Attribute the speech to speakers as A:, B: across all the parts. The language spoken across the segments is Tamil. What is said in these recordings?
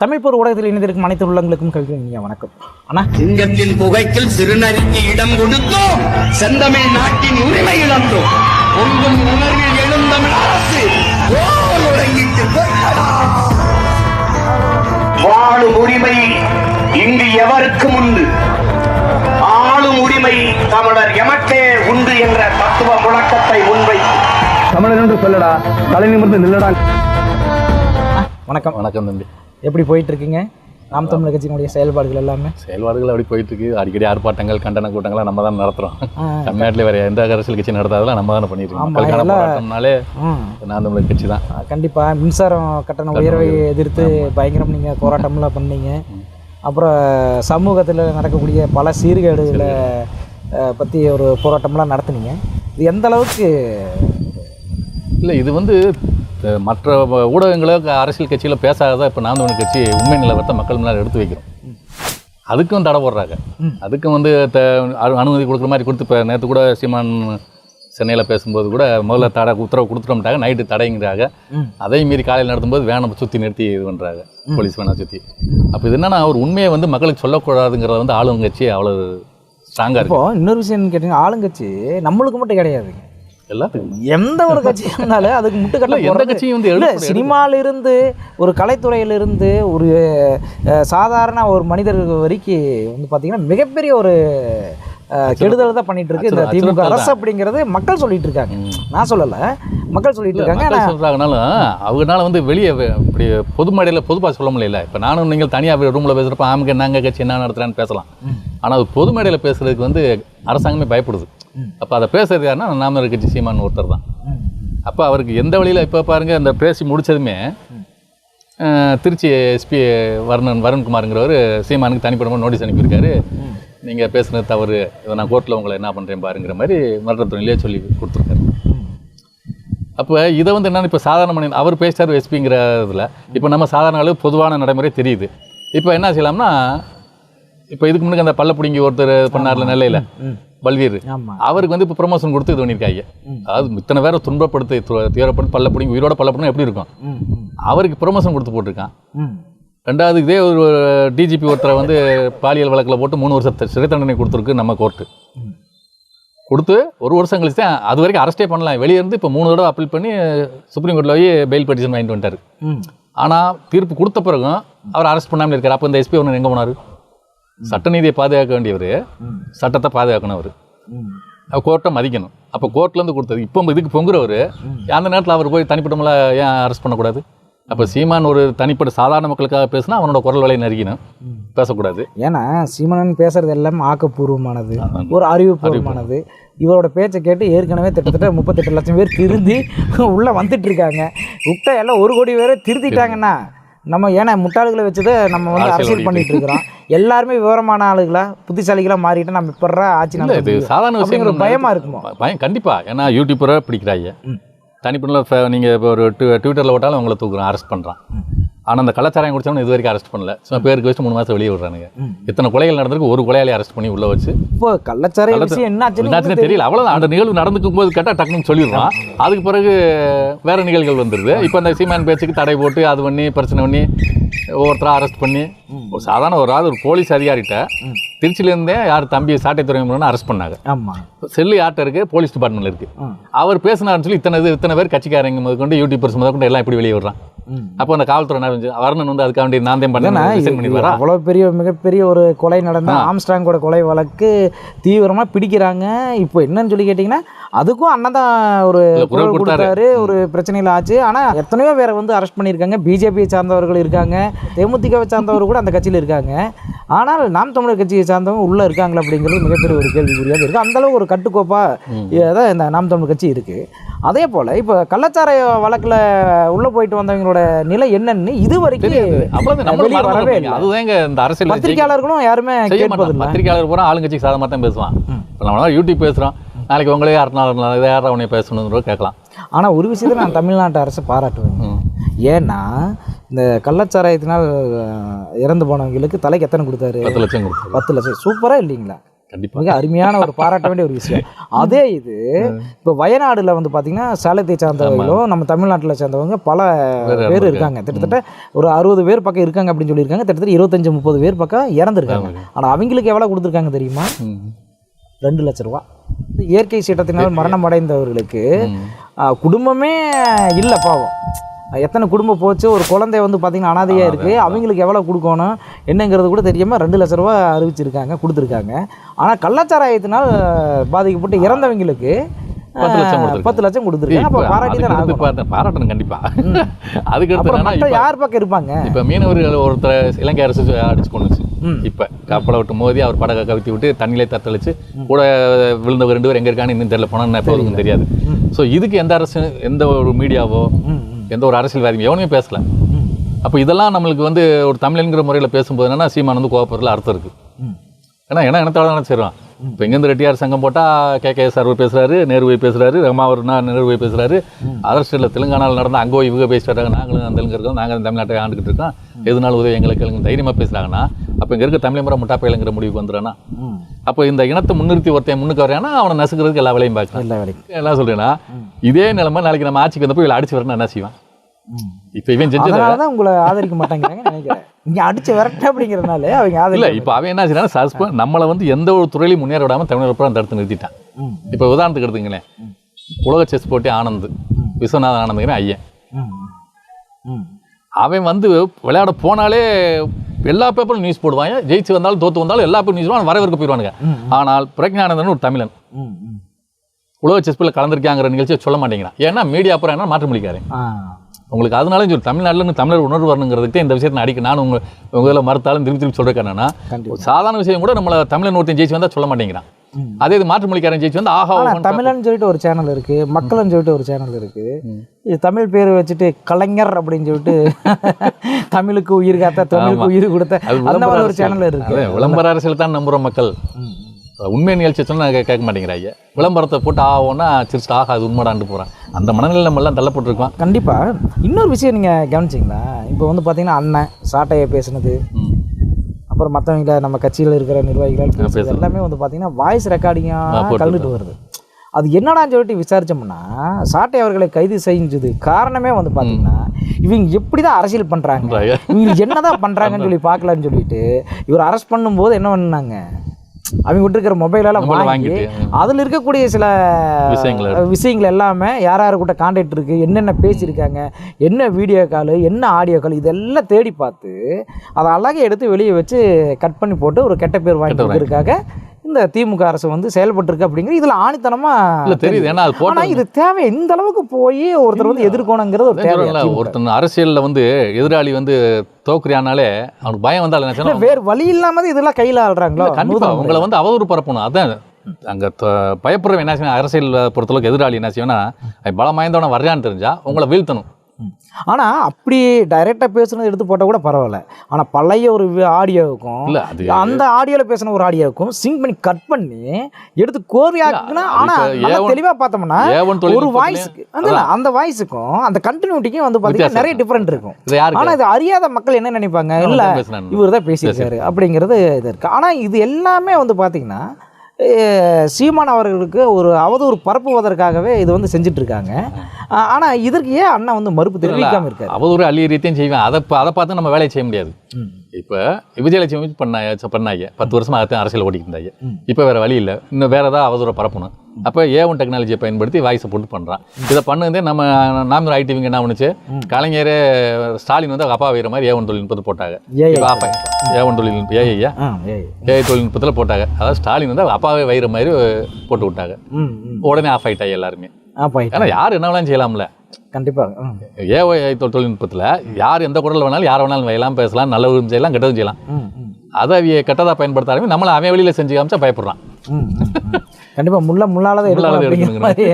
A: தமிழ் போர் ஊடகத்தில் இணைந்திருக்கும் அனைத்து உள்ளங்களுக்கும் கல்வி இனிய வணக்கம். அண்ணா?
B: சிங்கத்தின் புகைக்கில் சிறுநரிக்கு இடம் கொடுத்தோம். செந்தமிழ் நாட்டின் உரிமை இழந்தோம். பொங்கும் உணர்வில் எழுந்தமிழ் அரசு? வாழும் உரிமை இங்கு எவருக்கும் உண்டு? ஆளும் உரிமை தமிழர் எமக்கே உண்டு என்ற தத்துவ முழக்கத்தை முன்வைத்து.
C: தமிழன் என்று சொல்லடா தலை நிமிர்ந்து நில்லடா
A: வணக்கம்.
D: வணக்கம் தம்பி.
A: எப்படி போயிட்டு இருக்கீங்க நாம் தமிழர் கட்சியினுடைய செயல்பாடுகள் எல்லாமே?
D: செயல்பாடுகள் அப்படி போயிட்டு இருக்கு அடிக்கடி ஆர்ப்பாட்டங்கள் கண்டன கூட்டங்கள்லாம் நம்ம தான் நடத்துறோம்.
A: ஆ.
D: தமிழ்நாட்டில் வேற எந்த அரசியல் கட்சி நடத்தாதெல்லாம் நம்ம தானே
A: ஆமா,
D: மக்களுக்கான
A: எல்லாம்
D: போராட்டம்னாலே
A: ம்
D: நான் தமிழர் கட்சி தான்.
A: கண்டிப்பாக மின்சாரம் கட்டண உயர்வை எதிர்த்து பயங்கரம் நீங்கள் போராட்டம்லாம் பண்ணீங்க. அப்புறம் சமூகத்தில் நடக்கக்கூடிய பல சீர்கேடுகளை பற்றி ஒரு போராட்டம்லாம் நடத்துனீங்க. இது எந்த அளவுக்கு
D: இல்லை இது வந்து மற்ற ஊடகங்களோ அரசியல் கட்சியில் பேசாத இப்போ நான் ஒன்று கட்சி உண்மை நிலவரத்தை மக்கள் முன்னாடி எடுத்து வைக்கிறோம். அதுக்கும் தடை போடுறாங்க. அதுக்கும் வந்து த அனு- அனுமதி கொடுக்குற மாதிரி கொடுத்து இப்போ நேற்று கூட சீமான் சென்னையில் பேசும்போது கூட முதல்ல தடை உத்தரவு கொடுத்துட்டோம்ட்டாங்க. நைட்டு தடைங்கிறாங்க. அதையும் மீறி காலையில் நடத்தும்போது வேனை சுற்றி நிறுத்தி இது பண்ணுறாங்க போலீஸ் வேணா சுற்றி அப்போ இது என்னன்னா அவர் உண்மையை வந்து மக்களுக்கு சொல்லக்கூடாதுங்கிறத வந்து ஆளுங்கட்சி அவ்வளோ ஸ்ட்ராங்காக இருக்கும்
A: இன்னொரு விஷயம் கேட்டீங்கன்னா ஆளுங்கட்சி நம்மளுக்கு மட்டும் கிடையாது.
D: எல்லாத்துக்கும்
A: எந்த ஒரு கட்சி இருந்தாலும் அதுக்கு முட்டுக்கட்டை
D: எந்த கட்சியும் வந்து
A: இல்ல, இருந்து ஒரு கலைத்துறையில இருந்து ஒரு சாதாரண ஒரு மனிதர் வரைக்கும் வந்து பாத்தீங்கன்னா மிகப்பெரிய ஒரு கெடுதல் தான் பண்ணிட்டு இருக்கு இந்த திமுக. அரசு அப்படிங்கிறது மக்கள் சொல்லிட்டு இருக்காங்க. நான் சொல்லல. மக்கள் சொல்லிட்டு இருக்காங்க.
D: சொல்கிறாங்கனாலும் அவங்கனால வந்து வெளியே இப்படி பொது மேடையில் பொதுப்பாக சொல்ல முடியல. இப்போ நானும் நீங்கள் தனியாக ரூமில் பேசுகிறப்ப ஆமுக்கு நாங்கள் கட்சி என்ன நடத்துகிறான்னு பேசலாம். ஆனால் அது பொது மேடையில் பேசுறதுக்கு வந்து அரசாங்கமே பயப்படுது. அப்போ அதை பேசுறது யாருன்னா நாம கட்சி சீமான் ஒருத்தர் தான். அப்போ அவருக்கு எந்த வழியில் இப்போ பாருங்க அந்த பேசி முடிச்சதுமே அஹ், திருச்சி எஸ்பி வருணன் வருண்குமாருங்கிறவர் சீமானுக்கு தனிப்படமாக நோட்டீஸ் அனுப்பியிருக்காரு. நீங்கள் பேசுனது தவறு. இதை நான் கோர்ட்டில் உங்களை என்ன பண்ணுறேன் பாருங்கிற மாதிரி மன்றத்துறையிலேயே சொல்லி கொடுத்துருக்காரு. அப்போ இதை வந்து என்னன்னு இப்போ சாதாரண மனிதன் அவர் பேசிட்டார் எஸ்பிங்கிற இதில் இப்போ நம்ம சாதாரண அளவு பொதுவான நடைமுறை தெரியுது. இப்போ என்ன செய்யலாம்னா இப்போ இதுக்கு முன்னாடி அந்த பல்ல பிடிங்கி ஒருத்தர் பண்ணார்ல நெல்லையில். பல்வீர் அவருக்கு வந்து இப்போ ப்ரொமோஷன் கொடுத்து இது பண்ணியிருக்காங்க அதாவது இத்தனை பேரை துன்பப்படுத்தி துயரப்படுத்தி பல்ல பிடிங்கி உயிரோட பல்ல பிடிங்க எப்படி இருக்கும்? அவருக்கு ப்ரொமோஷன் கொடுத்து போட்டிருக்கான். ரெண்டாவது இதே ஒரு டிஜிபி ஒருத்தரை வந்து பாலியல் வழக்கில் போட்டு மூணு வருஷம் சிறை தண்டனை கொடுத்துருக்கு நம்ம கோர்ட்டு கொடுத்து ஒரு வருஷம் கழிச்சு தான் அது வரைக்கும் அரெஸ்டே பண்ணலாம். வெளியே இருந்து இப்போ மூணு தடவை அப்பீல் பண்ணி சுப்ரீம் கோர்ட்டில் போய் பெயில் பெட்டிஷன் வாங்கிட்டு வந்துட்டார். ஆனால் தீர்ப்பு கொடுத்த பிறகும் அவர் அரெஸ்ட் பண்ணாமல் இருக்கார். அப்போ இந்த எஸ்பி ஒன்று எங்கே போனார்? சட்டநீதியை பாதுகாக்க வேண்டியவர் சட்டத்தை பாதுகாக்கணும் அவர்.
A: ம்.
D: கோர்ட்டை மதிக்கணும். அப்போ கோர்ட்லேருந்து கொடுத்தது இப்போ இதுக்கு பொங்குறவர் அந்த நேரத்தில் அவர் போய் தனிப்பட்டமில் ஏன் அரெஸ்ட் பண்ணக்கூடாது? அப்போ சீமான் ஒரு தனிப்பட்ட சாதாரண மக்களுக்காக பேசினா அவனோட குரல் வலையை நறுக்கணும் பேசக்கூடாது.
A: ஏன்னா சீமனன் பேசுறது எல்லாம் ஆக்கப்பூர்வமானது. ஒரு அறிவுபூர்வமானது. இவரோட பேச்சை கேட்டு ஏற்கனவே கிட்டத்தட்ட முப்பத்தெட்டு லட்சம் பேர் திருந்தி உள்ள வந்துட்டு இருக்காங்க விட்டா எல்லாம் ஒரு கோடி பேரை திருத்திட்டாங்கன்னா நம்ம ஏன்னா முட்டாள்களை வச்சதை நம்ம வந்து
D: அரசியல்
A: பண்ணிட்டு இருக்கிறோம் எல்லாருமே விவரமான ஆளுகளா புத்திசாலிகளா மாறிட்டு நம்ம இப்பறா ஆட்சி
D: இது சாதாரண விஷயம்
A: பயமா இருக்குமோ?
D: பயம் கண்டிப்பாக ஏன்னா யூடியூப்பரை பிடிக்கிறாங்க தனிப்பட்ட நீங்கள் இப்போ ஒரு ட்வி ட்விட்டரில் விட்டாலும் உங்களை தூக்குறான் அரெஸ்ட் பண்ணுறான் ஆனால் அந்த கலாச்சாரம் குடிச்சவன இது வரைக்கும் அரெஸ்ட் பண்ணல. சும்மா பேருக்கு வச்சு மூணு மாதம் வெளியே விடுறானுங்க. இத்தனை கொலைகள் நடந்திருக்கு ஒரு கொலையாளி அரெஸ்ட் பண்ணி உள்ள வச்சு.
A: இப்போ என்ன
D: என்னாச்சுன்னு தெரியல. அவ்வளோதான் அந்த நிகழ்வு நடந்துக்கும் போது கேட்டால் டக்குன்னு சொல்லிடுறான். அதுக்கு பிறகு வேற நிகழ்வுகள் வந்துடுது இப்போ அந்த சீமான் பேச்சுக்கு தடை போட்டு அது பண்ணி பிரச்சனை பண்ணி ஒவ்வொருத்தராக அரெஸ்ட் பண்ணி ஒரு சாதாரண ஒரு ஆள் ஒரு போலீஸ் அதிகாரிகிட்ட திருச்சியிலேருந்தே யார் தம்பி சாட்டை துறைமுகம்னு அரெஸ்ட் பண்ணாங்க.
A: ஆமா.
D: செல்லு யார்கிட்ட இருக்கு? போலீஸ் டிபார்ட்மெண்ட்ல இருக்கு.
A: ம்.
D: அவர் பேசினாருன்னு சொல்லி இத்தனை இது இத்தனை பேர் கட்சிக்காரங்க முதற்கொண்டு யூடியூபர்ஸ் முதற்கொண்டு எல்லாம் இப்படி வெளியே விடுறான். அப்போ அந்த காவல்துறை என்ன செஞ்சு வருணன் வந்து அதுக்காக வேண்டி நான் தான் பண்ணேன்.
A: அவ்வளோ பெரிய மிகப்பெரிய ஒரு கொலை நடந்த ஆம்ஸ்டாங்கோட கொலை வழக்கு தீவிரமாக பிடிக்கிறாங்க. இப்போ என்னன்னு சொல்லி கேட்டிங்கன்னா அதுக்கும் அண்ணன் தான் ஒரு
D: குரல். கொடுத்தாரு.
A: ஒரு பிரச்சனையில் ஆச்சு. ஆனால் எத்தனையோ பேரை வந்து அரெஸ்ட் பண்ணியிருக்காங்க. பிஜேபியை சார்ந்தவர்கள் இருக்காங்க. தேமுதிகவை சார்ந்தவர் கூட அந்த கட்சியில் இருக்காங்க. ஆனால் நாம் தமிழர் கட்சியை சார்ந்தவங்க உள்ளே இருக்காங்களா அப்படிங்கிறது மிகப்பெரிய ஒரு கேள்விக்குறியாக இருக்குது அந்தளவு ஒரு கட்டுக்கோப்பாக தான் இந்த நாம் தமிழர் கட்சி இருக்குது அதே போல் இப்போ கள்ளச்சாராய வழக்கில் உள்ளே போயிட்டு வந்தவங்களோட நிலை என்னன்னு இது வரைக்கும் வரவே. இல்லை.
D: அதுதாங்க இந்த அரசியல்
A: பத்திரிக்கையாளர்களும் யாருமே கேட்பதில்லை.
D: பத்திரிக்கையாளர் பூரா ஆளுங்கட்சிக்கு சாதமாக தான் பேசுவான் இப்போ நம்ம யூடியூப் பேசுகிறோம் நாளைக்கு உங்களே யாருனாலும் இதை யாரா உன்னை பேசணுன்ற கேட்கலாம்.
A: ஆனால் ஒரு விஷயத்தை நான் தமிழ்நாட்டு அரசை பாராட்டுவேன் ஏன்னா இந்த கள்ளச்சாராயத்தினால் இறந்து போனவங்களுக்கு தலைக்கு எத்தனை கொடுத்தாரு?
D: பத்து லட்சம்
A: பத்து லட்சம். சூப்பராக இல்லைங்களா?
D: கண்டிப்பா.
A: மிக அருமையான ஒரு பாராட்ட வேண்டிய ஒரு விஷயம். அதே இது இப்போ வயநாடுல வந்து பார்த்தீங்கன்னா சேலத்தை சார்ந்தவர்களும் நம்ம தமிழ்நாட்டில் சேர்ந்தவங்க பல பேர்
D: இருக்காங்க.
A: கிட்டத்தட்ட ஒரு அறுபது பேர் பக்கம் இருக்காங்க அப்படின்னு சொல்லியிருக்காங்க. கிட்டத்தட்ட இருபத்தஞ்சு முப்பது பேர் பக்கம் இறந்துருக்காங்க. ஆனால் அவங்களுக்கு எவ்வளோ கொடுத்துருக்காங்க தெரியுமா. ரெண்டு லட்ச ரூபா. இயற்கை சீற்றத்தினால் மரணம் அடைந்தவர்களுக்கு குடும்பமே இல்லை பாவம். எத்தனை குடும்பம் போச்சு? ஒரு குழந்தை வந்து பார்த்தீங்கன்னா அனாதையாக இருக்குது அவங்களுக்கு எவ்வளோ கொடுக்கணும்? என்னங்கிறது கூட தெரியாமல் ரெண்டு லட்ச ரூபா அறிவிச்சிருக்காங்க கொடுத்துருக்காங்க. ஆனால் கள்ளச்சாராயத்தினால் பாதிக்கப்பட்டு இறந்தவங்களுக்கு
D: பத்து லட்சம் கொடுத்திருக்காங்க.
A: அப்போ பாராட்டி தான்
D: பாராட்டணும் கண்டிப்பா. அதுக்கு அடுத்து
A: யார் பக்கம் இருப்பாங்க?
D: இப்ப மீனவர்கள் ஒருத்தர் இலங்கை அரசு அடிச்சு கொண்டுச்சு. இப்ப கப்பலை விட்டு மோதி அவர் படகை கவித்தி விட்டு தண்ணியிலே தத்தளிச்சு கூட விழுந்தவங்க ரெண்டு பேரும் எங்க இருக்கான்னு இன்னும் தெரியல போனா எப்போ வருதுன்னு தெரியாது. ஸோ இதுக்கு எந்த அரசு எந்த ஒரு மீடியாவோ எந்த ஒரு அரசியல்வாதியும் எவனுமே பேசல. அப்போ இதெல்லாம் நம்மளுக்கு வந்து ஒரு தமிழன்கிற முறையில் பேசும்போது என்னன்னா சீமான் வந்து கோவப்படுறதுல அர்த்தம் இருக்கு. ஏன்னா என்ன இனத்தோட தானே இப்போ எங்கேருந்து ரெட்டியார் சங்கம் போட்டால் கே கே சார் பேசுகிறாரு நேரு போய் பேசுகிறாரு ரமாவர்னா நேரு போய் பேசுகிறாரு அதர் ஸ்டேட்டில் தெலுங்கானாவில் நடந்த அங்கோ இவங்க பேசிட்டு நாங்களும் அந்த தெலுங்கு இருக்கோம் நாங்கள் தமிழ்நாட்டை ஆண்டுக்கிட்டு இருக்கோம். எதுனாலும் உதவி எங்களுக்கு எங்களுக்கு தைரியமாக பேசுகிறாங்கன்னா அப்போ இங்கே இருக்க தமிழ் முறை முட்டாப்பையிலங்கிற முடிவுக்கு
A: வந்துடுறேன்னா.
D: அப்போ இந்த இனத்தை முன்னிறுத்தி ஒருத்தன் முன்னுக்கு வரையானா அவனை நசுக்கிறதுக்கு எல்லா வேலையும் பார்க்கலாம்.
A: எல்லா வேலைக்கும்
D: என்ன சொல்றேன்னா இதே நிலைமை நாளைக்கு நம்ம ஆட்சிக்கு வந்தப்போ இவளை அடிச்சு வரணும் என்ன செய்வான். இப்போ இவன் செஞ்சதை
A: அதனால தான் உங்களை ஆதரிக்க மாட்டாங்கிறாங்கன்னு நினைக்கிறேன். இங்கே அடிச்சு விரட்ட அப்படிங்கிறதுனால அவங்க
D: இல்ல
A: ஆதரிக்க
D: இப்போ அவன் என்ன செய்யறான் சஸ்பெண்ட் நம்மளை வந்து எந்த ஒரு துறையிலையும் முன்னேற விடாம தமிழர் பூரா தடுத்து நிறுத்திட்டான். இப்போ உதாரணத்துக்கு எடுத்துங்களேன் உலக செஸ் போட்டி ஆனந்த் விஸ்வநாதன் ஆனந்துங்கிற ஐயன். அவன் வந்து விளையாட போனாலே எல்லா பேப்பரும் நியூஸ் போடுவாங்க. ஜெயிச்சு வந்தாலும் தோத்து வந்தாலும் எல்லா பேரும் நியூஸ் வரவேற்க போயிடுவானுங்க ஆனால் பிரக்ஞானந்தன் ஒரு தமிழன். உலக செஸ் போல கலந்துருக்காங்கிற நிகழ்ச்சியை சொல்ல மாட்டேங்கிறான். ஏன்னா மீடியா அப்புறம் என்ன மாற்ற முடிக்காரு. உங்களுக்கு அதனால சொல்லி தமிழ்நாட்டில் தமிழர் உணர்வு வரணுங்கிறதுக்கு இந்த விஷயத்தை நான் அடிக்க நான் உங்க உங்க இதில் மறுத்தாலும் திருப்பி திருப்பி சொல்றேன் என்னன்னா சாதாரண விஷயம் கூட நம்மள தமிழன் ஒருத்தன் ஜெயிச்சு வந்தா சொல்ல மாட்டேங்கிறான். அதே இது மாற்று மொழிக்காரன் ஜெயிச்சு வந்து ஆஹா
A: ஆனா
D: ஓஹோன்னு
A: தமிழன் சொல்லிட்டு ஒரு சேனல் இருக்கு மக்கள்னு சொல்லிட்டு ஒரு சேனல் இருக்கு. இது தமிழ் பேர் வச்சுட்டு கலைஞர் அப்படின்னு சொல்லிட்டு தமிழுக்கு உயிர் காத்த தமிழுக்கு. உயிர் கொடுத்த அந்த மாதிரி ஒரு. சேனல் இருக்கு.
D: விளம்பர அரசியல் தான் நம்புற மக்கள். உண்மை நிகழ்ச்சி சொன்னா கே- கேட்க மாட்டேங்கிறாங்க விளம்பரத்தை போட்டு ஆவோன்னா சிரிச்சுட்டு ஆகா அது உண்மைடான்ட்டு போறான். அந்த மனநிலை நம்ம எல்லாம் தள்ளப்பட்டிருக்கோம்
A: கண்டிப்பா. இன்னொரு விஷயம் நீங்க கவனிச்சிங்களா? இப்போ வந்து பாத்தீங்கன்னா அண்ணன் சாட்டையை பேசுனது. அப்புறம் மற்றவங்கள நம்ம கட்சியில் இருக்கிற நிர்வாகிகள். எல்லாமே வந்து பார்த்தீங்கன்னா வாய்ஸ் ரெக்கார்டிங்காக கலந்துட்டு வருது. அது என்னடான்னு சொல்லிட்டு விசாரிச்சோம்னா சாட்டை அவர்களை கைது செஞ்சது காரணமே வந்து பார்த்தீங்கன்னா இவங்க எப்படி தான் அரசியல் பண்ணுறாங்க
D: பண்றாங்க.
A: இவங்க என்னதான் பண்ணுறாங்கன்னு சொல்லி பார்க்கலான்னு சொல்லிட்டு இவர் அரெஸ்ட் பண்ணும்போது என்ன பண்ணாங்க? அவங்க விட்டு இருக்கிற மொபைலெல்லாம்
D: Mobile
A: வாங்கி
D: வாங்கிட்டு,
A: அதில் இருக்கக்கூடிய சில
D: விஷயங்களை
A: விஷயங்கள் எல்லாமே யார் யார் கூட கான்டாக்ட் இருக்குது என்னென்ன பேசியிருக்காங்க என்ன வீடியோ கால் என்ன ஆடியோ கால் இதெல்லாம் தேடி பார்த்து அதை அழகாக எடுத்து வெளியே வச்சு கட் பண்ணி போட்டு ஒரு கெட்ட பேர் வாங்கி
D: கெட்ட பேர்
A: கொடுக்கறதுக்காக இந்த திமுக அரசு வந்து செயல்பட்டுருக்கு அப்படிங்கிற இதில்
D: இல்ல
A: ஆணித்தனமாக
D: தெரியுது. ஏன்னா அது
A: இது தேவை. இந்த அளவுக்கு போய் ஒருத்தர் வந்து எதிர்க்கணுங்கிறது ஒரு தேவை
D: ஒருத்தன் அரசியல்ல வந்து எதிராளி வந்து தோக்குறியானாலே அவனுக்கு பயம் வந்தால் என்ன?
A: வேறு வழி இல்லாமல் இதெல்லாம் கையில் ஆள்றாங்களோ?
D: இல்ல, கண்டிப்பா.
A: நூதன
D: உங்களை வந்து. அவதூறு பரப்பணும். அதான் அங்க பயப்படுறவன் என்ன செய்யணும் அரசியல் பொறுத்தளவுக்கு எதிராளி என்ன செய்யணும்னா பலம் வாய்ந்தவன வர்றான்னு தெரிஞ்சா உங்களை வீழ்த்தணும்.
A: ஆனால் அப்படி டைரெக்டாக பேசுனது எடுத்து போட்டால் கூட பரவாயில்ல. ஆனால் பழைய ஒரு ஆடியோவுக்கும் அந்த ஆடியோவில் பேசின ஒரு ஆடியோவுக்கும் சிங்க் பண்ணி கட் பண்ணி எடுத்து கோர்வையாக்குனா ஆனால்
D: ஏவன்
A: தெளிவாக பார்த்தோம்னா ஒரு வாய்ஸுக்கு அந்த வாய்ஸுக்கும் அந்த கண்டினியூட்டிக்கும் வந்து பார்த்தீங்கன்னா நிறைய டிஃப்ரெண்ட் இருக்கும். ஆனால் இது அறியாத மக்கள் என்ன நினைப்பாங்க? இல்லை. இவர் தான் பேசியிருக்காரு அப்படிங்கிறது இது இருக்கு. ஆனால் இது எல்லாமே வந்து பார்த்தீங்கன்னா சீமான் அவர்களுக்கு ஒரு அவதூறு பரப்புவதற்காகவே இது வந்து செஞ்சுட்டு இருக்காங்க ஆ- ஆனா இதற்கு ஏன் அண்ணா வந்து மறுப்பு தெரிவிக்காம இருக்காரு?
D: அவதூறு அள்ளி ரீதியும் செய்வேன். அதை அதை பார்த்து நம்ம வேலையை செய்ய முடியாது. இப்போ விஜயலட்சுமி பண்ண பண்ணாங்க. பத்து வருஷமா அதான் அரசியல் ஓடிட்டு இருந்தாங்க. இப்போ வேற வழி இல்லை. இன்னும் வேற ஏதாவது அவதூறை பரப்பணும். அப்போ ஏவன் டெக்னாலஜியை பயன்படுத்தி வாய்ஸை போட்டு பண்ணுறான் இதை பண்ணுதே நம்ம நாம ஐடிவிங்க என்ன பண்ணுச்சு? கலைஞரே ஸ்டாலின் வந்து அப்பா வைக்கிற மாதிரி ஏவன் தொழில்நுட்பத்தை போட்டாங்க. ஏவன் தொழில்நுட்பம். ஏஐயா ஏஐ தொழில்நுட்பத்தில் போட்டாங்க. அதாவது ஸ்டாலின் வந்து அப்பாவே வைக்கிற மாதிரி போட்டு விட்டாங்க. உடனே ஆஃப் ஆயிட்டாங்க எல்லாருமே. ஏன்னா யார் என்ன வேணாலும் செய்யலாம்ல.
A: கண்டிப்பா ம்
D: ஏஐ தொழில்நுட்பத்தில் யார் எந்த குரலில் வேணாலும் யார் வேணாலும் வையலாம் பேசலாம் நல்லதும் செய்யலாம் கெட்டதும் செய்யலாம். அதை அவிய கெட்டதாக பயன்படுத்த ஆரம்பி நம்மளை அவன் வெளியில் செஞ்சு காமிச்சா பயப்படுறான்.
A: ம், ம், ம். கண்டிப்பா முள்ள முள்ளால தான்
D: முள்ளால
A: எடுக்கணும் மாதிரி.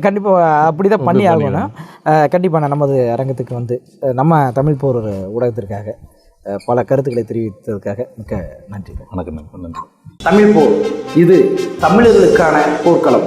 A: கண்டிப்பா அப்படிதான் பண்ணி ஆகணும். அஹ், கண்டிப்பா நான் நமது அரங்கத்துக்கு வந்து நம்ம தமிழ் போர் ஊடகத்திற்காக பல கருத்துக்களை தெரிவித்ததற்காக மிக்க நன்றி.
D: வணக்கம் நன்றி. நன்றி.
A: தமிழ் போர் இது தமிழர்களுக்கான போர்க்களம்.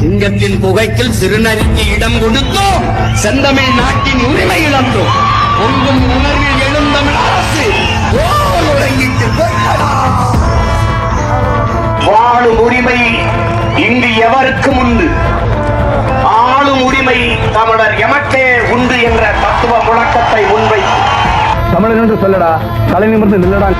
B: சிங்கத்தின் புகைக்கில் சிறுநரிக்கு இடம் கொடுத்தோம். செந்தமிழ் நாட்டின் உரிமை இழந்தோம். பொங்கும் உணர்வில் எழுந்தமிழ் அரசு உறங்கிட்டு வாழும் உரிமை இங்கு எவருக்கும் உண்டு? ஆளும் உரிமை தமிழர் எமக்கே உண்டு என்ற தத்துவ முழக்கத்தை முன்வைத்து.
C: தமிழன் என்று சொல்லடா தலை நிமிர்ந்து நில்லடா.